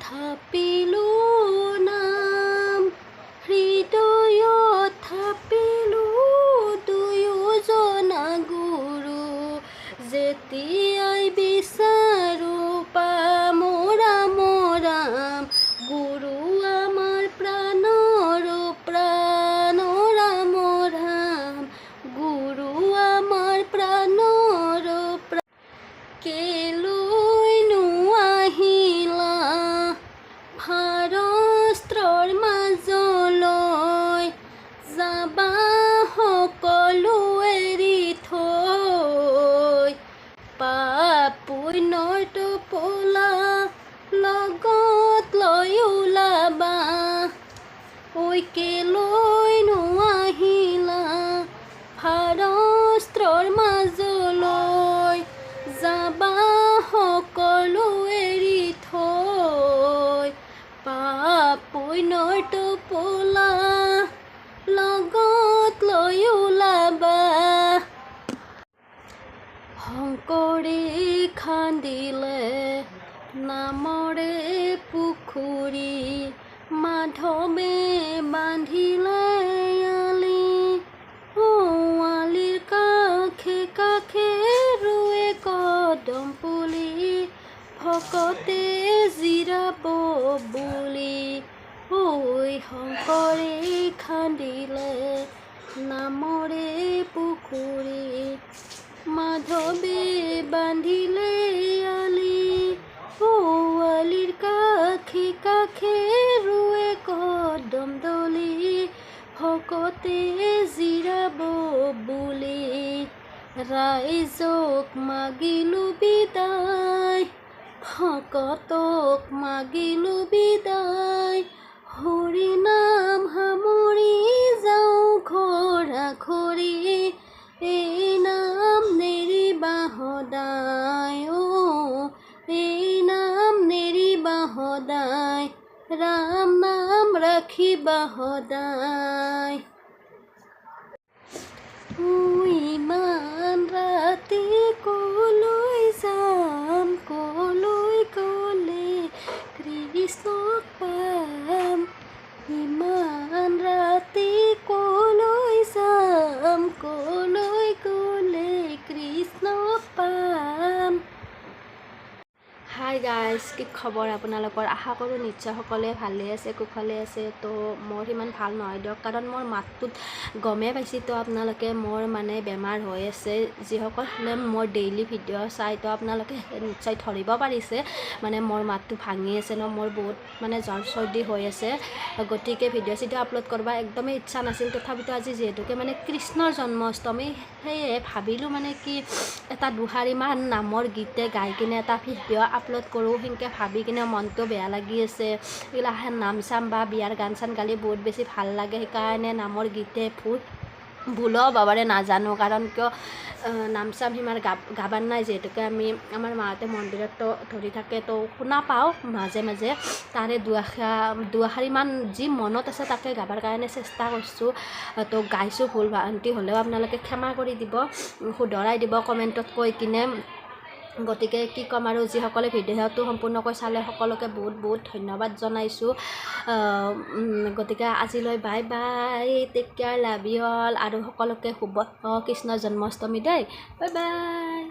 থাপিলো নাম হৃদয় থাপিলো দুয়োজনা গুরু যেতিয়াই ঐ কেলৈনো আহিলা ভাৰস্ত্ৰৰ মাজলৈ যাবা সকলো এৰি থৈ পাপ পুণ্যৰ টোপোলা লগত লৈ ওলাবা শংকৰে খান্দিলে নামৰে মাধৱে বান্ধিলে আলি ও আলিৰ কাষে কাষে ৰুৱে কদম পুলি, ভকতে জিৰাব বুলি। ঐ শংকৰে খান্দিলে নামৰে পুখুৰী ভকতে জিৰাব বুলি ৰাইজক মাগিলো বিদায়। ভকতক মাগিলো বিদায়। হৰি নাম সামৰি যাওঁ ঘৰি এই নাম নেৰিবা সদায় অ' এই নাম নেৰিবা সদায় ৰাম নাম ৰাখিবা সদায় ও হাই গাইজ কি খবৰ আপোনালোকৰ? আশা কৰোঁ নিশ্চয় সকলোৱে ভালে আছে, কুশলে আছে। তো মোৰ সিমান ভালো নহয় দিয়ক, কাৰণ মোৰ মাতটোত গমেই পাইছে। তো আপোনালোকে মোৰ মানে বেমাৰ হৈ আছে। যিসকলে মোৰ ডেইলি ভিডিঅ' চাই, তো আপোনালোকে নিশ্চয় ধৰিব পাৰিছে। মানে মোৰ মাতটো ভাঙি আছে ন, মোৰ বহুত মানে জ্বৰ চৰ্দি হৈ আছে। গতিকে ভিডিঅ' চিডিঅ' আপলোড কৰিব একদমেই ইচ্ছা নাছিল। তথাপিতো আজি যিহেতুকে মানে কৃষ্ণৰ জন্মাষ্টমী, সেয়ে ভাবিলোঁ মানে কি এটা দুষাৰিমান নামৰ গীতে গাই কিনে এটা ভিডিঅ' আপলোড কৰোঁ, সেনেকৈ ভাবি কিনে মনটো বেয়া লাগি আছে। এইগিলাখান নাম চাম বা বিয়াৰ গান চান গালি বহুত বেছি ভালো লাগে, সেইকাৰণে নামৰ গীতে ভুল ভুলো হ'ব পাৰে, নাজানো। কাৰণ কিয় নাম চাম সিমান গাব গাবাৰ নাই, যিহেতুকে আমি আমাৰ মাহঁতে মন্দিৰতো ধৰি থাকে, তো শুনা পাওঁ মাজে মাজে। তাৰে দুআষাৰ দুআষাৰিমান যি মনত আছে তাকে গাবৰ কাৰণে চেষ্টা কৰিছোঁ। তো গাইছোঁ ভুল ভ্ৰান্তি হ'লেও আপোনালোকে ক্ষমা কৰি দিব, শুধৰাই দিব কমেণ্টত কৈ কিনে। গতিকে কি ক'ম আৰু যিসকলে ভিডিঅ'টো সম্পূৰ্ণকৈ চালে সকলোকে বহুত বহুত ধন্যবাদ জনাইছোঁ। গতিকে আজিলৈ bye bye take care love you all আৰু সকলোকে শুভ কৃষ্ণ জন্মাষ্টমী দেই বাই বাই।